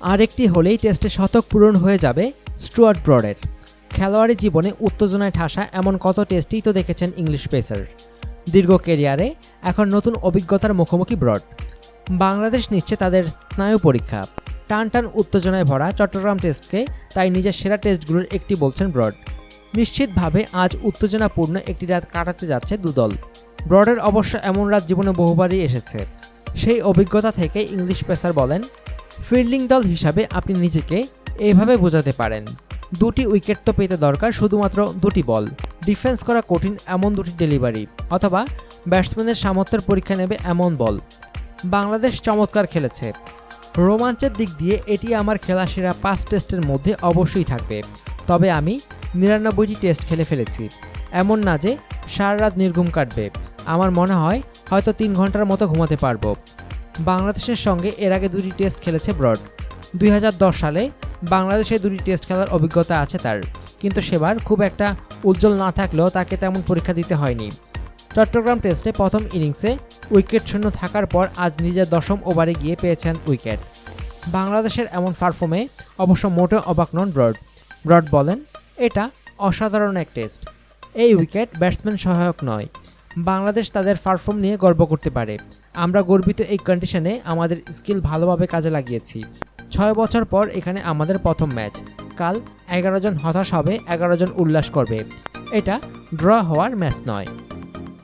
আরেকটি হলেই টেস্টে শতক পূরণ হয়ে যাবে স্টুয়ার্ট ব্রডের। খেলোয়াড়ি জীবনে উত্তেজনায় ঠাসা এমন কত টেস্টই তো দেখেছেন ইংলিশ পেসার। দীর্ঘ কেরিয়ারে এখন নতুন অভিজ্ঞতার মুখোমুখি ব্রড। বাংলাদেশ নিচ্ছে তাদের স্নায়ু পরীক্ষা। টান টান উত্তেজনায় ভরা চট্টগ্রাম টেস্টকে তাই নিজের সেরা টেস্টগুলোর একটি বলছেন ব্রড। নিশ্চিতভাবে আজ উত্তেজনাপূর্ণ একটি রাত কাটাতে যাচ্ছে দুদল। ব্রডের অবশ্য এমন রাত জীবনে বহুবারই এসেছে। সেই অভিজ্ঞতা থেকে ইংলিশ পেসার বলেন ফিল্ডিং দল হিসাবে আপনি নিজেকে এইভাবে বোঝাতে পারেন। দুটি উইকেট তো পেতে দরকার, শুধুমাত্র দুটি বল। ডিফেন্স করা কঠিন এমন দুটি ডেলিভারি, অথবা ব্যাটসম্যানের সামর্থ্যের পরীক্ষা নেবে এমন বল। বাংলাদেশ চমৎকার খেলেছে। রোমাঞ্চের দিক দিয়ে এটি আমার খেলা সেরা পাঁচ টেস্টের মধ্যে অবশ্যই থাকবে। তবে আমি নিরানব্বইটি টেস্ট খেলে ফেলেছি। এমন না যে সারা রাত নির্ঘুম কাটবে। আমার মনে হয় হয়তো তিন ঘণ্টার মতো ঘুমাতে পারব। বাংলাদেশের সঙ্গে এর আগে দুটি টেস্ট খেলেছে ব্রড। দুই হাজার দশ সালে বাংলাদেশে দুটি টেস্ট খেলার অভিজ্ঞতা আছে তার। কিন্তু সেবার খুব একটা উজ্জ্বল না থাকলেও তাকে তেমন পরীক্ষা দিতে হয়নি। চট্টগ্রাম টেস্টে প্রথম ইনিংসে উইকেট শূন্য থাকার পর আজ নিজের দশম ওভারে গিয়ে পেয়েছেন উইকেট। বাংলাদেশের এমন পারফর্মে অবশ্য মোটেও অবাক নন ব্রড। ব্রড বলেন, এটা অসাধারণ এক টেস্ট। এই উইকেট ব্যাটসম্যান সহায়ক নয়। বাংলাদেশ তাদের পারফর্ম নিয়ে গর্ব করতে পারে। আমরা গর্বিত এই কন্ডিশনে আমাদের স্কিল ভালোভাবে কাজে লাগিয়েছি। ছয় বছর পর এখানে আমাদের প্রথম ম্যাচ কাল এগারো জন হতাশ হবে, এগারো জন উল্লাস করবে। এটা ড্র হওয়ার ম্যাচ নয়।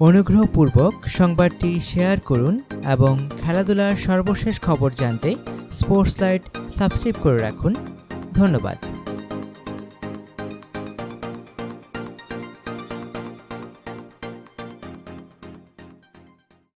অনুগ্রহপূর্বক সংবাদটি শেয়ার করুন এবং খেলাধুলার সর্বশেষ খবর জানতে স্পোর্টস লাইট সাবস্ক্রাইব করে রাখুন। ধন্যবাদ।